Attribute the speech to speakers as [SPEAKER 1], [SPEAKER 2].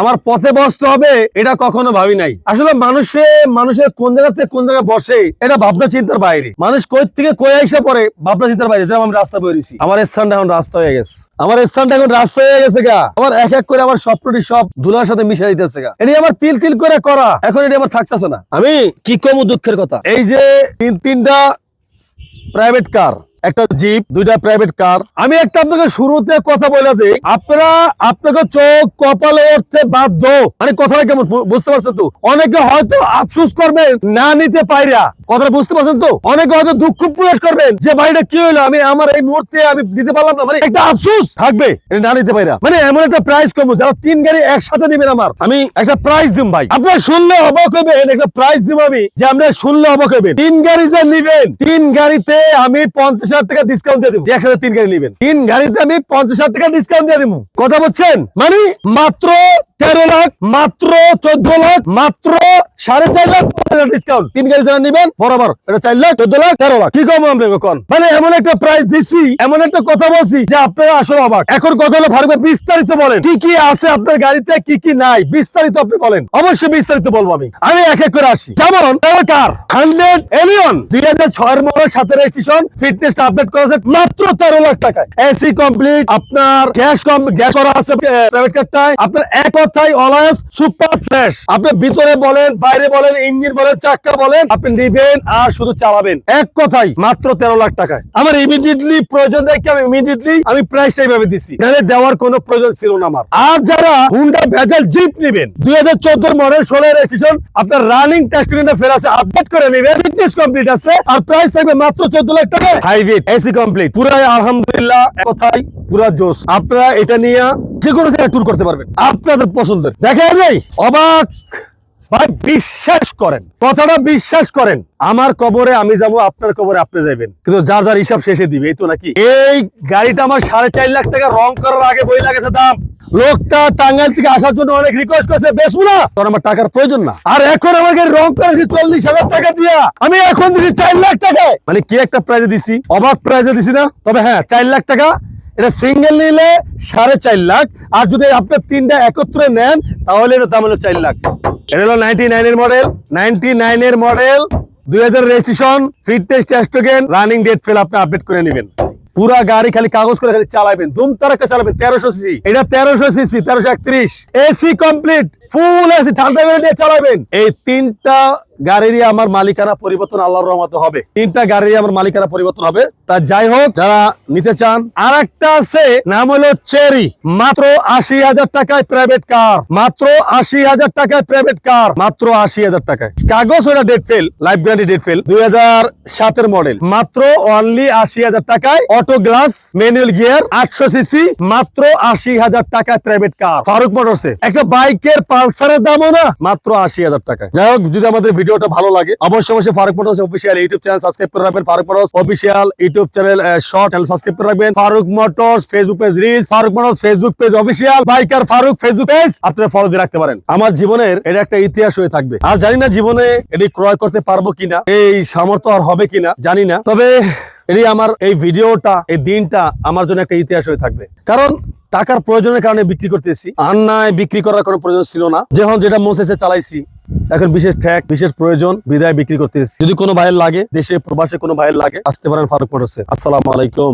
[SPEAKER 1] আমার পথে বসতে হবে, এটা কখনো ভাবি নাই। আসলে মানুষে, মানুষের কোন জায়গা থেকে কোন জায়গায় বসে, এটা ভাবনা চিন্তার বাইরে। মানুষ কই থেকে কই আইসা পরে ভাবনা চিন্তার বাইরে, যেমন আমি রাস্তা বেরিয়েছি আমার স্থানটা এখন রাস্তা হয়ে গেছে। আমার স্থানটা এখন রাস্তা হয়ে গেছে গা। আমার এক এক করে আমার স্বপ্নটি সব ধুলার সাথে মিশে দিতেছে গা। এটি আমার তিল তিল করে করা, এখন এটি আমার থাকতেছে না। আমি কি কম দুঃখের কথা? এই যে তিন তিনটা প্রাইভেট কার একটা জিপ, দুইটা প্রাইভেট কার আমি একটা আপনাকে শুরুতে কথা বলে দিই, আপনারা আপনাকে চোখ কপালে উঠতে বাধ্য। মানে কথাটা কেমন? বুঝতে পারছেন তো? অনেকে হয়তো আফসোস করবেন, না নিতে পাইরা। কথাটা বুঝতে পারছেন তো? অনেকে হয়তো দুঃখ প্রকাশ করবেন যে, ভাইটা কি হলো আমি আমার এই মুহূর্তে আমি দিতে পারলাম না। মানে একটা আফসোস থাকবে না নিতে পাইরা। মানে এমন একটা প্রাইস কম, যারা তিন গাড়ি একসাথে নেবেন আমার। আমি একটা প্রাইস দিম ভাই। আপনার শুনলে অবাক হবেন, একটা প্রাইস দিব আমি, যে আমরা শুনলে অবাক হবেন। তিন গাড়ি যে নিবেন, তিন গাড়িতে আমি পঞ্চাশ টাকা ডিসকাউন্ট দিয়ে এক তিন গাড়ি নিবেন। তিন গাড়িতে আমি পঞ্চাশ হাজার টাকা ডিসকাউন্ট দিয়ে দিব। কথা বলছেন? মানে মাত্র তেরো লাখ, মাত্র চোদ্দ লাখ, মাত্র সাড়ে চার লাখ ডিসকাউন্ট তিন গাড়ি যারা নিবেন, বরাবর। এটা চার লাখ, চোদ্দ লাখ, তেরো লাখ। কি কম কোন মানে এমন একটা প্রাইস দিচ্ছি এমন একটা কথা বলছি যে আপনারা আসলে অবাক। এখন কথা হলো বিস্তারিত বলেন। কি কি আছে আপনার গাড়িতে, কি কি নাই? বিস্তারিত আপনি বলেন। অবশ্যই বিস্তারিত বলব আমি। আমি এক এক করে আসি। কার? Hundred Allion? দুই হাজার ছয়ের মডেল সাথে রেজিস্ট্রেশন ফিটনেস আপডেট করা মাত্র তেরো লাখ টাকায়। এসি কমপ্লিট আপনার গ্যাস কম গ্যাস করা আছে প্রাইভেট কারটায় আপনার এক কথায় অলওয়েজ সুপার ফ্রেশ আপনি ভিতরে বলেন বাইরে বলেন, ইঞ্জিন বলেন চাক্কা বলেন, আপনি নিবেন আর শুধু চালাবেন। এক কথায় মাত্র তেরো লাখ টাকায়। আমার ইমিডিয়েটলি প্রয়োজন দেখে আমি ইমিডিয়েটলি আমি প্রাইসটা এইভাবে দিচ্ছি নাহলে দেওয়ার কোনো প্রয়োজন ছিল না আমার। আর যারা হুন্ডা ভেজাল জিপ নেবেন, দুই হাজার চোদ্দ মডেল ষোলো রেজিস্ট্রেশন আপনার রানিং টেস্ট ফের আছে আপডেট করে নেবেন। ফিটনেস কমপ্লিট আছে, আর প্রাইস থাকবে মাত্র চোদ্দ লাখ টাকা হাইব্রিড এসি কমপ্লিট পুরাই আলহামদুলিল্লাহ কথায় পুরা জোস আপনারা এটা নিয়ে যে কোনো জায়গায় ট্যুর করতে পারবেন। আপনাদের পছন্দের। দেখা যায় অবাক! ভাই, বিশ্বাস করেন। কথাটা বিশ্বাস করেন। আমার কবরে আমি যাব, আপনার কবরে আপনি যাবেন কিন্তু যার যার হিসাব শেষে দিবে, এই তো নাকি? এই গাড়িটা আমার সাড়ে চার লাখ টাকা রং করার আগে বই লাগেছে দাম। লোকটা টাঙ্গাইল থেকে আসার জন্য অনেক রিকোয়েস্ট করছে বেসবো না। তোর আমার টাকার প্রয়োজন না। আর এখন আমাকে রং করেছি চল্লিশ হাজার টাকা দিয়া। আমি এখন দিছি চার লাখ টাকায় মানে কি একটা প্রাইজে দিছি? অবাক প্রাইজে দিছি না? তবে হ্যাঁ চার লাখ টাকা। এটা সিঙ্গেল নিলে সাড়ে চার লাখ। আর যদি আপনি তিনটা একত্রে নেন, তাহলে এটার দাম হলো চার লাখ। এটা হলো নাইনটি নাইনের মডেল নাইনটি নাইনের মডেল দুই হাজার রেজিস্ট্রেশন ফিটনেস টেস্টোগেন রানিং ডেট ফেল আপনি আপডেট করে নেবেন। পুরা গাড়ি খালি কাগজ করে খালি চালাবেন। দুম তারাকা চালাবেন, তেরোশো সিসি এটা তেরোশো সিসি তেরোশো একত্রিশ। এসি কমপ্লিট ফুল এসি ঠান্ডা নিয়ে চালাবেন। এই তিনটা গাড়িরই আমার মালিকানা পরিবর্তন আল্লাহর রহমতে হবে। তিনটা গাড়িরই আমার মালিকানা পরিবর্তন হবে। তা যাই হোক, যারা নিতে চান আর একটা আছে, নাম হলো চেরি। মাত্র আশি হাজার টাকায় প্রাইভেট কার মাত্র আশি হাজার টাকায় প্রাইভেট কার মাত্র আশি হাজার টাকায়। কাগজ ওটা date fail life guarantee date fail দুই হাজার সাতের মডেল মাত্র অনলি আশি হাজার টাকায় অটো গ্লাস ম্যানুয়াল গিয়ার আটশো সিসি মাত্র আশি হাজার টাকায় প্রাইভেট কার ফারুক মোটরসে। একটা বাইকের পালসারের দামও না, মাত্র আশি হাজার টাকায়। যাই হোক, যদি আমাদের ভিডিওটা ভালো লাগে, অবশ্যই অবশ্যই Faruk motors official YouTube channel subscribe করে রাখবেন। Faruk motors official YouTube channel short channel subscribe করে রাখবেন। Faruk motors Facebook page reels Faruk motors Facebook page official biker Faruk Facebook page আপনারা ফলো দিয়ে রাখতে পারেন। আমার জীবনের এটা একটা ইতিহাস হয়ে থাকবে। আর জানি না জীবনে এটি ক্রয় করতে পারব কিনা, এই সামর্থ্য আর হবে কিনা, জানি না। তবে এটি আমার এই ভিডিওটা, এই দিনটা আমার জন্য একটা ইতিহাস হয়ে থাকবে। কারণ টাকার প্রয়োজনের কারণে বিক্রি করতেছি। আন্নায় বিক্রি করার কোনো প্রয়োজন ছিল না। যখন যেটা মোসেসে চালাইছি এখন বিশেষ ঠেক, বিশেষ প্রয়োজন, বিদায় বিক্রি করতেছি যদি কোনো ভাইয়ের লাগে, দেশে প্রবাসে কোনো ভাইয়ের লাগে, আসতে পারেন ফারুক মোটরসে। আসসালামু আলাইকুম।